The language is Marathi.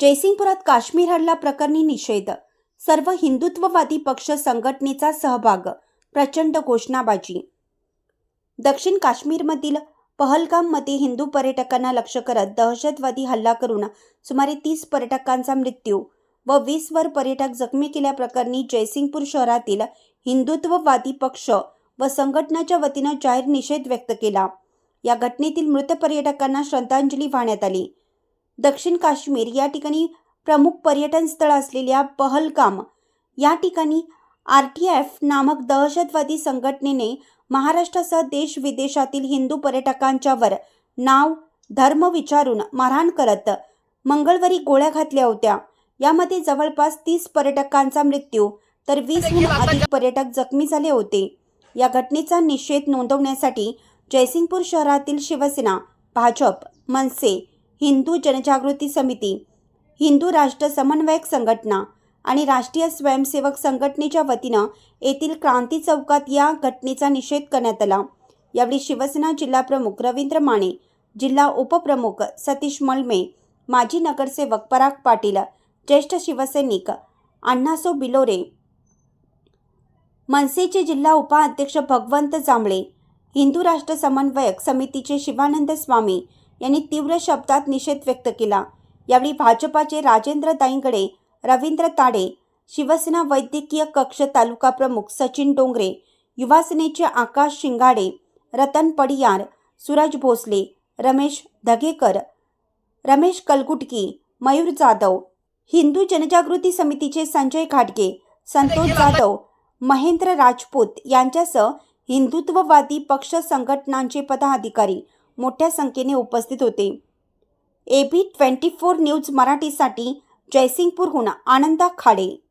जयसिंगपुरात काश्मीर हल्ला प्रकरणी निषेध. सर्व हिंदुत्ववादी पक्ष संघटनेचा सहभाग. प्रचंड घोषणाबाजी. दक्षिण काश्मीरमधील पहलगाममध्ये हिंदू पर्यटकांना लक्ष करत दहशतवादी हल्ला करून सुमारे तीस पर्यटकांचा मृत्यू व वीस वर पर्यटक जखमी केल्याप्रकरणी जयसिंगपूर शहरातील हिंदुत्ववादी पक्ष व संघटनाच्या वतीनं जाहीर निषेध व्यक्त केला. या घटनेतील मृत पर्यटकांना श्रद्धांजली वाहण्यात आली. दक्षिण काश्मीर या ठिकाणी प्रमुख पर्यटन स्थळ असलेल्या पहलगाम या ठिकाणी आर टी एफ नामक दहशतवादी संघटनेने महाराष्ट्रासह देश विदेशातील हिंदू पर्यटकांच्यावर नाव धर्म विचारून मारहाण करत मंगळवारी गोळ्या घातल्या होत्या. यामध्ये जवळपास तीस पर्यटकांचा मृत्यू तर वीसहून अधिक पर्यटक जखमी झाले होते. या घटनेचा निषेध नोंदवण्यासाठी जयसिंगपूर शहरातील शिवसेना भाजप मनसे हिंदू जनजागृती समिती हिंदू राष्ट्र समन्वयक संघटना आणि राष्ट्रीय स्वयंसेवक संघटनेच्या वतीनं येथील क्रांती चौकात या घटनेचा निषेध करण्यात आला. यावेळी शिवसेना जिल्हाप्रमुख रवींद्र माने जिल्हा उपप्रमुख सतीश मलमे माजी नगरसेवक पराग पाटील ज्येष्ठ शिवसैनिक अण्णासो बिलोरे मनसेचे जिल्हा उपाध्यक्ष भगवंत जांभळे हिंदू राष्ट्र समन्वयक समितीचे शिवानंद स्वामी यांनी तीव्र शब्दात निषेध व्यक्त केला. यावेळी भाजपाचे राजेंद्र दाईंगडे रवींद्र ताडे शिवसेना वैद्यकीय कक्ष तालुका प्रमुख सचिन डोंगरे युवासेनेचे आकाश शिंगाडे रतन पडियार सूरज भोसले रमेश धगेकर रमेश कलगुटकी मयूर जाधव हिंदू जनजागृती समितीचे संजय घाटगे संतोष जाधव महेंद्र राजपूत यांच्यासह हिंदुत्ववादी पक्ष संघटनांचे पदाधिकारी मोठ्या संख्येने उपस्थित होते. A B twenty four news मराठीसाठी जयसिंगपूरहून आनंदा खाडे.